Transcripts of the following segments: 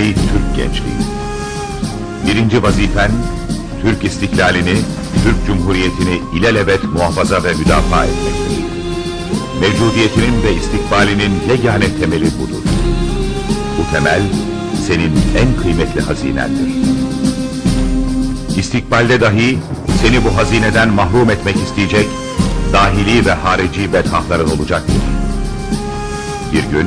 Ey Türk gençliği! Birinci vazifen, Türk istiklalini, Türk Cumhuriyeti'ni ilelebet muhafaza ve müdafaa etmektir. Mevcudiyetinin ve istikbalinin yegane temeli budur. Bu temel, senin en kıymetli hazinendir. İstikbalde dahi seni bu hazineden mahrum etmek isteyecek dahili ve harici bedhahların olacaktır. Bir gün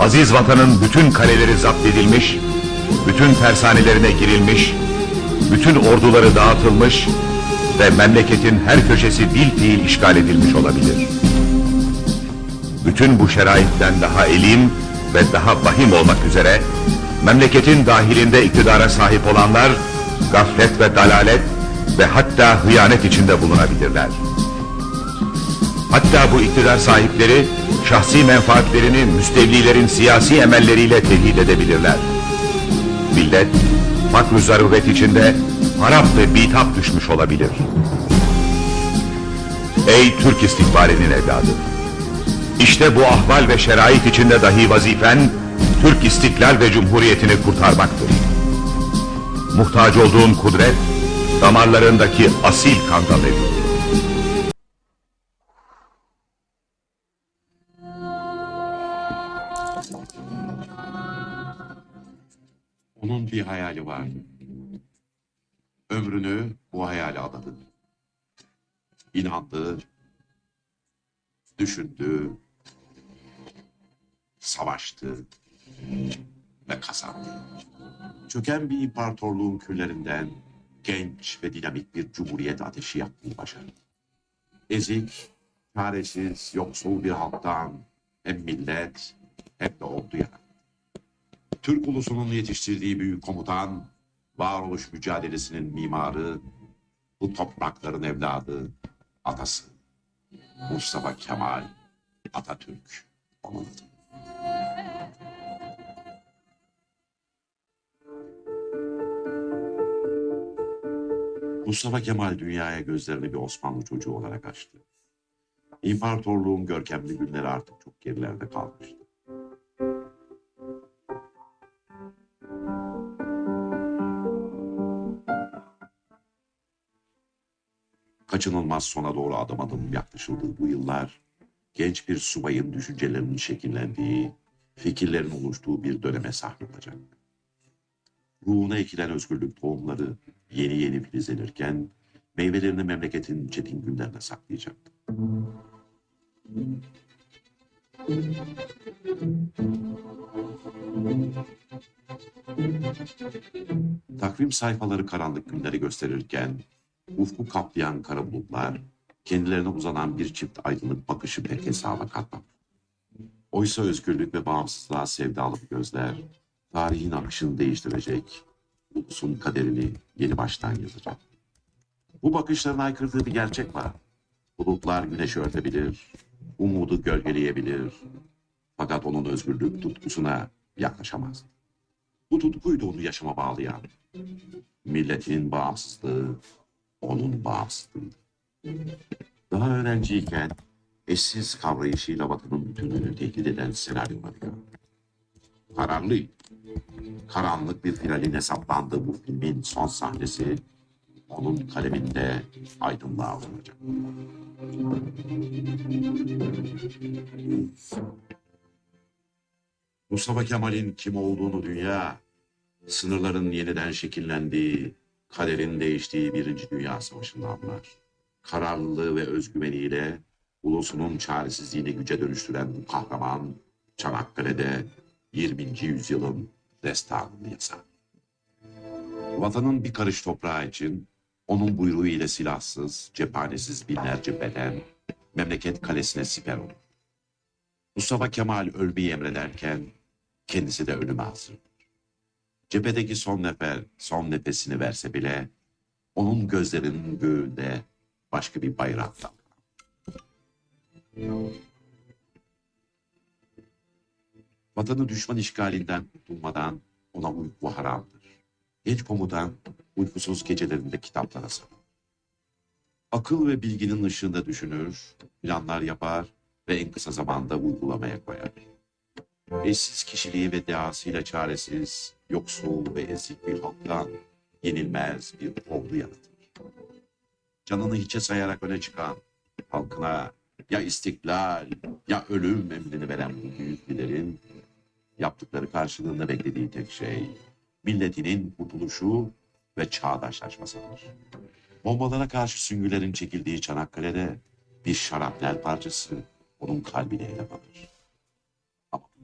aziz vatanın bütün kaleleri zapt edilmiş, bütün tersanelerine girilmiş, bütün orduları dağıtılmış ve memleketin her köşesi bil fiil işgal edilmiş olabilir. Bütün bu şeraitten daha elim ve daha vahim olmak üzere memleketin dahilinde iktidara sahip olanlar gaflet ve dalalet ve hatta hıyanet içinde bulunabilirler. Hatta bu iktidar sahipleri şahsi menfaatlerini müstevlilerin siyasi emelleriyle tehdit edebilirler. Millet fakr zaruret içinde harap ve bitap düşmüş olabilir. Ey Türk istikbalinin evladı! İşte bu ahval ve şerait içinde dahi vazifen Türk istiklal ve cumhuriyetini kurtarmaktır. Muhtaç olduğun kudret damarlarındaki asil kanda mevcut. Hayali vardı. Ömrünü bu hayale adadı. İnandı, düşündü, savaştı ve kazandı. Çöken bir imparatorluğun küllerinden genç ve dinamik bir cumhuriyet ateşi yakmayı başardı. Ezik, çaresiz, yoksul bir halktan hem millet hem de ordu yarattı. Türk ulusunun yetiştirdiği büyük komutan, varoluş mücadelesinin mimarı, bu toprakların evladı, atası. Mustafa Kemal Atatürk onun adı. Mustafa Kemal dünyaya gözlerini bir Osmanlı çocuğu olarak açtı. İmparatorluğun görkemli günleri artık çok gerilerde kalmıştı. Kaçınılmaz sona doğru adım adım yaklaşıldığı bu yıllar, genç bir subayın düşüncelerinin şekillendiği, fikirlerin oluştuğu bir döneme sahne olacak. Ruhuna ekilen özgürlük tohumları yeni yeni filizlenirken, meyvelerini memleketin çetin günlerine saklayacaktı. Takvim sayfaları karanlık günleri gösterirken ufku kaplayan kara bulutlar, kendilerine uzanan bir çift aydınlık bakışı pek hesaba katmam. Oysa özgürlük ve bağımsızlığa sevdalı gözler, tarihin akışını değiştirecek, ulusun kaderini yeni baştan yazacak. Bu bakışların aykırdığı bir gerçek var. Bulutlar güneşi örtebilir, umudu gölgeleyebilir. Fakat onun özgürlük tutkusuna yaklaşamaz. Bu tutkuydu onu yaşama bağlayan. Milletin bağımsızlığı, onun bağımsızlığıydı. Daha öğrenciyken eşsiz kavrayışıyla Batı'nın bütünlüğünü tehdit eden senaryoları gördüm. Kararlı, karanlık bir finalin hesaplandığı bu filmin son sahnesi onun kaleminde aydınlığa uzanacak. Mustafa Kemal'in kim olduğunu dünya, sınırların yeniden şekillendiği, kaderin değiştiği Birinci Dünya Savaşı'nda anlar. Kararlılığı ve özgüveniyle ulusunun çaresizliğini güce dönüştüren bu kahraman Çanakkale'de 20. yüzyılın destanını yazar. Vatanın bir karış toprağı için onun buyruğu ile silahsız, cephanesiz binlerce beden memleket kalesine siper olur. Mustafa Kemal ölmeyi emrederken kendisi de ölüme hazır. Cephedeki son nefer, son nefesini verse bile onun gözlerinin göğünde başka bir bayrak dalgalanır. Vatanı düşman işgalinden kurtulmadan ona uyku haramdır. Genç komutan uykusuz gecelerinde kitaplara sarılır. Akıl ve bilginin ışığında düşünür, planlar yapar ve en kısa zamanda uygulamaya koyar. Eşsiz kişiliği ve dehasıyla çaresiz, yoksul ve ezik bir halktan yenilmez bir ordu yaratır. Canını hiçe sayarak öne çıkan, halkına ya istiklal ya ölüm emrini veren bu büyük liderin yaptıkları karşılığında beklediği tek şey milletinin kurtuluşu ve çağdaşlaşmasıdır. Bombalara karşı süngülerin çekildiği Çanakkale'de bir şarapnel parçası onun kalbine ele alır.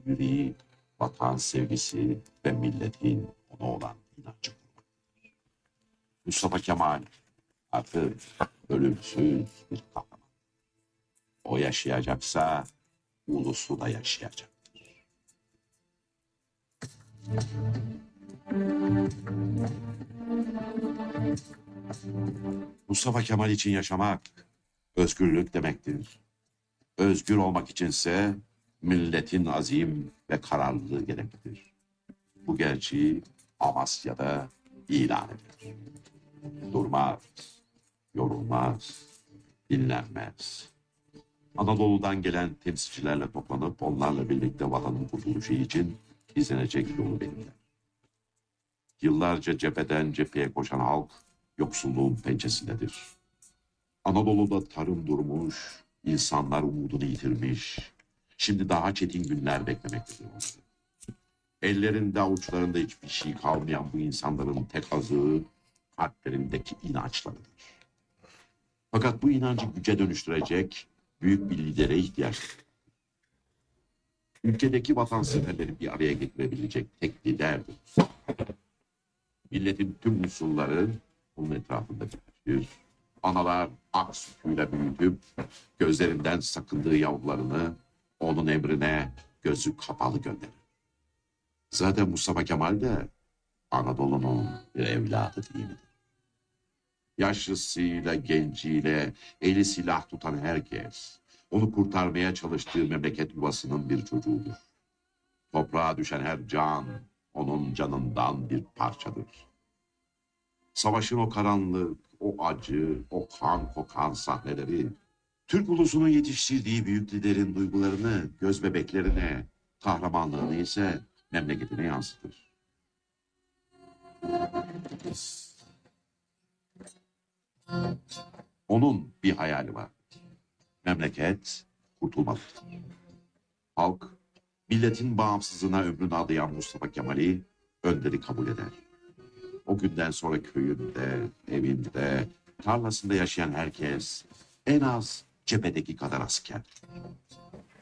Yüreği vatan sevgisi ve milletin ona olan inancı kurmaktır. Mustafa Kemal artık ölümsüz bir kahraman. O yaşayacaksa ulusu da yaşayacak. Mustafa Kemal için yaşamak özgürlük demektir. Özgür olmak içinse milletin azim ve kararlılığı gereklidir. Bu gerçeği Amasya'da ilan edilir. Durmaz, yorulmaz, dinlenmez. Anadolu'dan gelen temsilcilerle toplanıp onlarla birlikte vatanın kurtuluşu için izlenecek yolu belirler. Yıllarca cepheden cepheye koşan halk yoksulluğun pençesindedir. Anadolu'da tarım durmuş, insanlar umudunu yitirmiş. Şimdi daha çetin günler beklemektedir onları. Ellerinde avuçlarında hiçbir şey kalmayan bu insanların tek azığı kalplerindeki inançlarıdır. Fakat bu inancı güce dönüştürecek büyük bir lidere ihtiyaç. Ülkedeki vatanseverleri bir araya getirebilecek tek liderdir. Milletin tüm unsurları onun etrafında birleşir. Analar ak sütüyle büyütüp gözlerinden sakındığı yavrularını onun emrine gözü kapalı gönderir. Zaten Mustafa Kemal de Anadolu'nun bir evladı değil midir? Yaşlısıyla, genciyle, eli silah tutan herkes, onu kurtarmaya çalıştığı memleket yuvasının bir çocuğudur. Toprağa düşen her can, onun canından bir parçadır. Savaşın o karanlık, o acı, o kan kokan sahneleri, Türk ulusunun yetiştirdiği büyük liderin duygularını, göz bebeklerine, kahramanlığını ise memleketine yansıtır. Onun bir hayali var. Memleket kurtulmalıdır. Halk, milletin bağımsızlığına ömrünü adayan Mustafa Kemal'i önderi kabul eder. O günden sonra köyünde, evinde, tarlasında yaşayan herkes en az cephedeki kadar asker.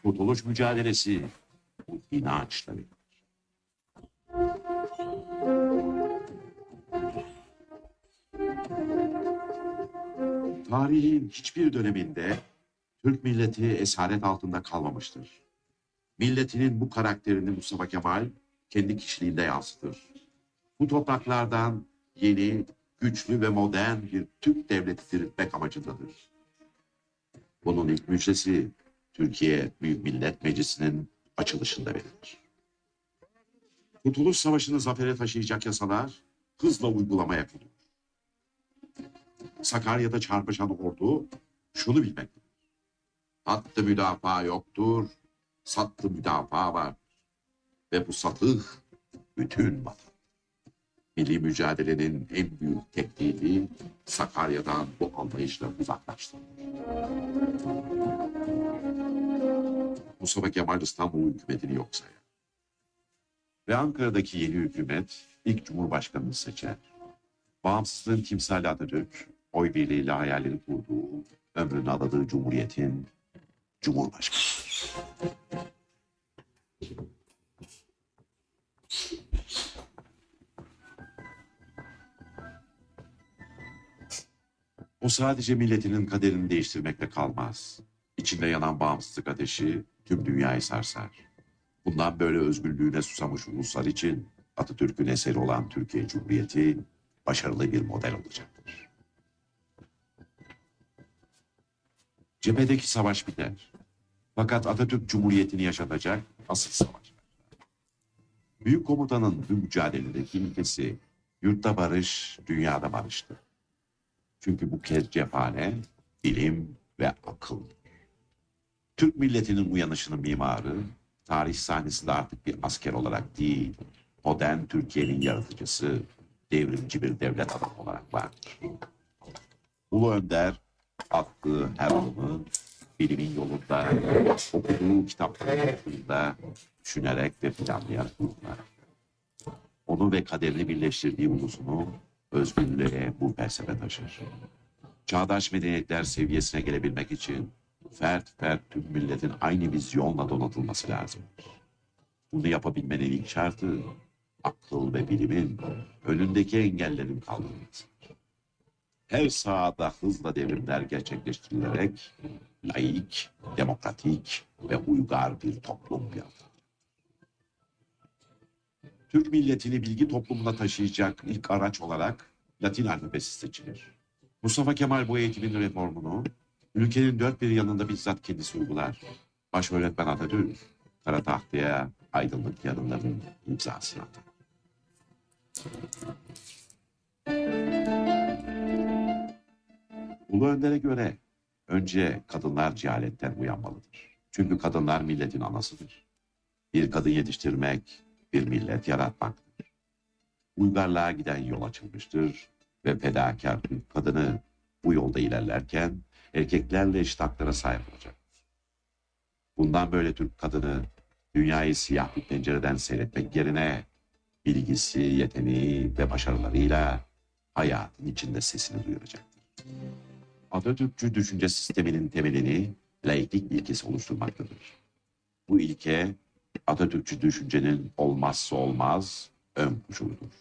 Kurtuluş mücadelesi bu inançla verilir. Tarihin hiçbir döneminde Türk milleti esaret altında kalmamıştır. Milletinin bu karakterini Mustafa Kemal kendi kişiliğinde yansıtır. Bu topraklardan yeni, güçlü ve modern bir Türk devleti diriltmek amacındadır. Bunun ilk müjdesi Türkiye Büyük Millet Meclisi'nin açılışında verilir. Kurtuluş Savaşı'nı zafere taşıyacak yasalar hızla uygulamaya konulur. Sakarya'da çarpışan ordu şunu bilmektedir. Hattı müdafaa yoktur, sattı müdafaa var. Ve bu satıh bütün vatan. Milli mücadelenin en büyük tekniği Sakarya'dan bu anlayışla uzaklaştı. Mustafa Kemal İstanbul hükümetini yok sayar. Ve Ankara'daki yeni hükümet ilk cumhurbaşkanını seçer. Bağımsızlığın timsali Atatürk, oy birliğiyle hayalini kurduğu, ömrünü adadığı cumhuriyetin cumhurbaşkanı. O sadece milletinin kaderini değiştirmekle kalmaz. İçinde yanan bağımsızlık ateşi tüm dünyayı sarsar. Bundan böyle özgürlüğüne susamış uluslar için Atatürk'ün eseri olan Türkiye Cumhuriyeti başarılı bir model olacaktır. Cephedeki savaş biter. Fakat Atatürk Cumhuriyeti'ni yaşatacak asıl savaş. Büyük komutanın bu mücadeledeki ilkesi yurtta barış, dünyada barıştır. Çünkü bu kez cephane, bilim ve akıl. Türk milletinin uyanışının mimarı, tarih sahnesinde artık bir asker olarak değil, modern Türkiye'nin yaratıcısı, devrimci bir devlet adamı olarak vardır. Ulu Önder attığı her adımı bilimin yolunda, okuduğu kitapların yolunda düşünerek ve planlayarak uygular. Onu ve kaderini birleştirdiği ulusunu özgürlüğe bu felsefe taşır. Çağdaş medeniyetler seviyesine gelebilmek için fert fert tüm milletin aynı vizyonla donatılması lazımdır. Bunu yapabilmenin ilk şartı akıl ve bilimin önündeki engellerin kaldırılması. Her sahada hızla devrimler gerçekleştirilerek laik, demokratik ve uygar bir toplum yaratılır. Türk milletini bilgi toplumuna taşıyacak ilk araç olarak Latin alfabesi seçilir. Mustafa Kemal bu eğitimin reformunu ülkenin dört bir yanında bizzat kendisi uygular. Baş öğretmen Atatürk, kara tahtaya aydınlık yarınların imzasını atar. Ulu Önder'e göre önce kadınlar cehaletten uyanmalıdır. Çünkü kadınlar milletin anasıdır. Bir kadın yetiştirmek, bir millet yaratmaktır. Uygarlığa giden yol açılmıştır ve fedakar Türk kadını bu yolda ilerlerken erkeklerle eşit haklara sahip olacaktır. Bundan böyle Türk kadını dünyayı siyah bir pencereden seyretmek yerine bilgisi, yeteneği ve başarılarıyla hayatın içinde sesini duyuracaktır. Atatürkçü düşünce sisteminin temelini laiklik ilkesi oluşturmaktadır. Bu ilke Atatürkçü düşüncenin olmazsa olmaz ön koşuludur.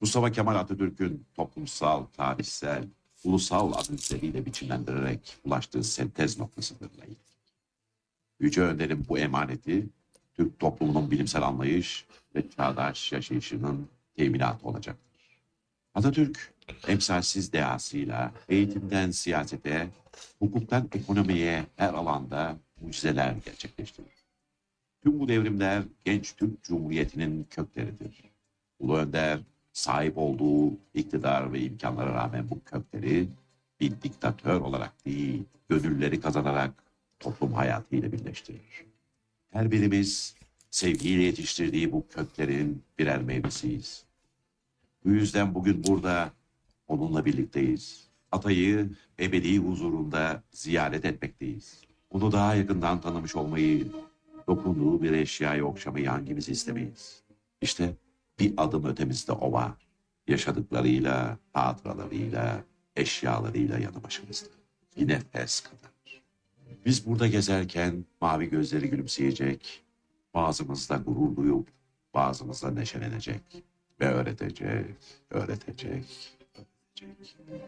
Mustafa Kemal Atatürk'ün toplumsal, tarihsel, ulusal analizleriyle biçimlendirerek ulaştığı sentez noktasıdır laiklik. Yüce Önder'in bu emaneti Türk toplumunun bilimsel anlayış ve çağdaş yaşayışının teminatı olacaktır. Atatürk emsalsiz dehasıyla eğitimden siyasete, hukuktan ekonomiye her alanda mucizeler gerçekleştirir. Tüm bu devrimler genç Türk Cumhuriyeti'nin kökleridir. Ulu Önder sahip olduğu iktidar ve imkanlara rağmen bu kökleri bir diktatör olarak değil, gönülleri kazanarak toplum hayatıyla birleştirir. Her birimiz sevgiyle yetiştirdiği bu köklerin birer meyvesiyiz. Bu yüzden bugün burada onunla birlikteyiz. Atayı ebedi huzurunda ziyaret etmekteyiz. Onu daha yakından tanımış olmayı, dokunduğu bir eşyayı okşamayı hangimiz istemeyiz? İşte bir adım ötemizde o var. Yaşadıklarıyla, hatıralarıyla, eşyalarıyla yanı başımızda. Bir nefes kadar. Biz burada gezerken mavi gözleri gülümseyecek, bazımızda gurur duyup bazımızda neşelenecek ve öğretecek, öğretecek, öğretecek.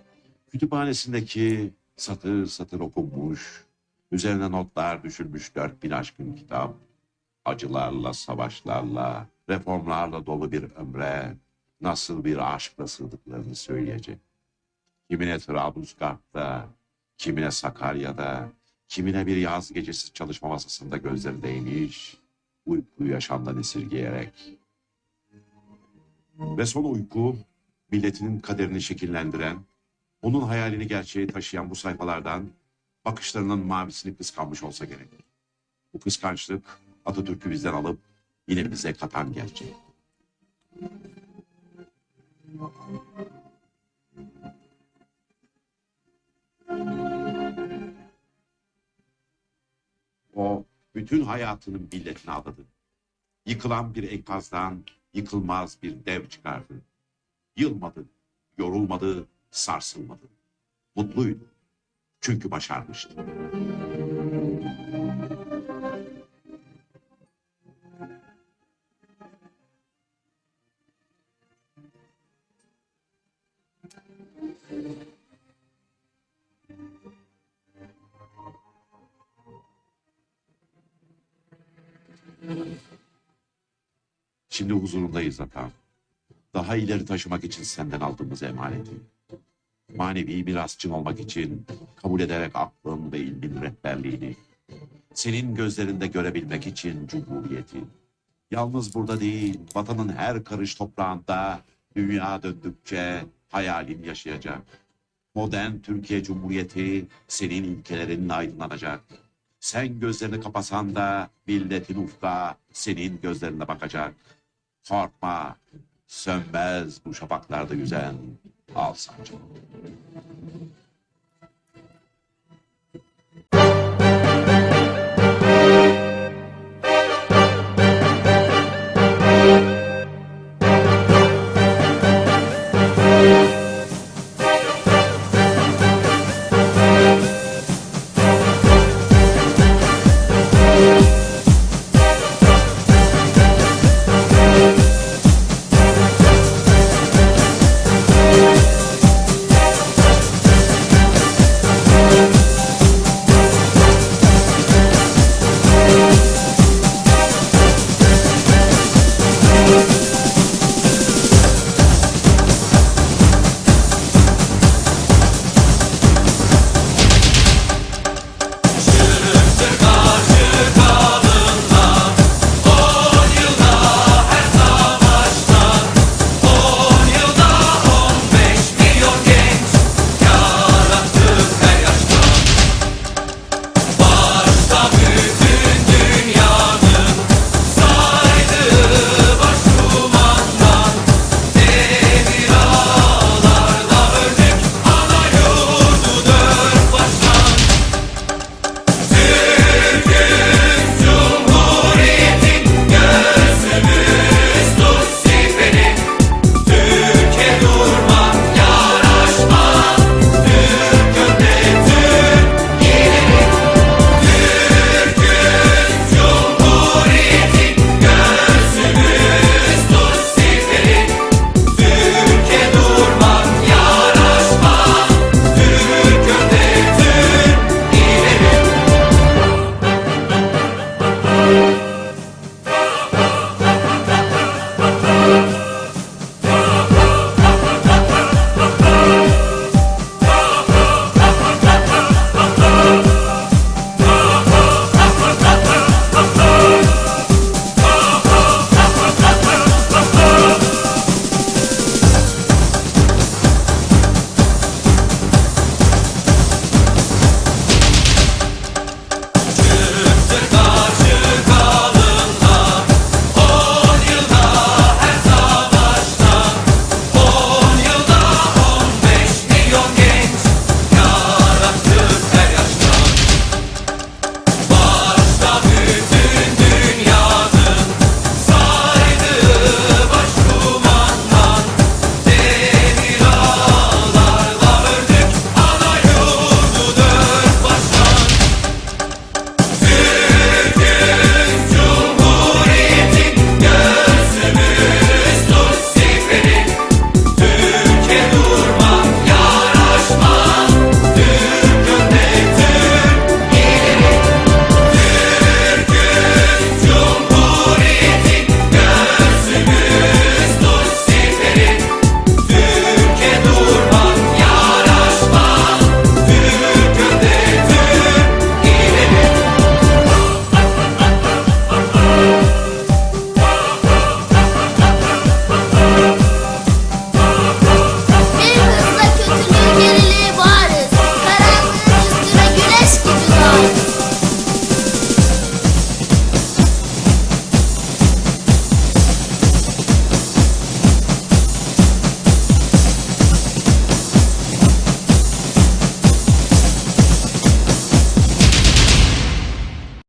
Kütüphanesindeki satır satır okunmuş, üzerine notlar düşülmüş dört bin aşkın kitap, acılarla, savaşlarla, reformlarla dolu bir ömre nasıl bir aşkla sığdıklarını söyleyecek. Kimine Trablusgarp'ta, kimine Sakarya'da, kimine bir yaz gecesi çalışma masasında gözleri değmiş, uykuyu yaşamdan esirgeyerek. Ve son uyku, milletinin kaderini şekillendiren, onun hayalini gerçeğe taşıyan bu sayfalardan bakışlarının mavisini kıskanmış olsa gerek. Bu kıskançlık Atatürk'ü bizden alıp yine bize katan gerçek. O bütün hayatını milletine adadı. Yıkılan bir enkazdan yıkılmaz bir dev çıkardı. Yılmadı, yorulmadı, sarsılmadı. Mutluydu. Çünkü başarmıştı. Şimdi huzurundayız hata. Daha ileri taşımak için senden aldığımız emaneti. Manevi mirasçın olmak için kabul ederek aklın ve ilmin rehberliğini. Senin gözlerinde görebilmek için cumhuriyeti. Yalnız burada değil, vatanın her karış toprağında dünya döndükçe hayalin yaşayacak. Modern Türkiye Cumhuriyeti senin ilkelerinin aydınlanacak. Sen gözlerini kapasan da milletin ufka senin gözlerine bakacak. Korkma, sönmez bu şafaklarda yüzen al sancı.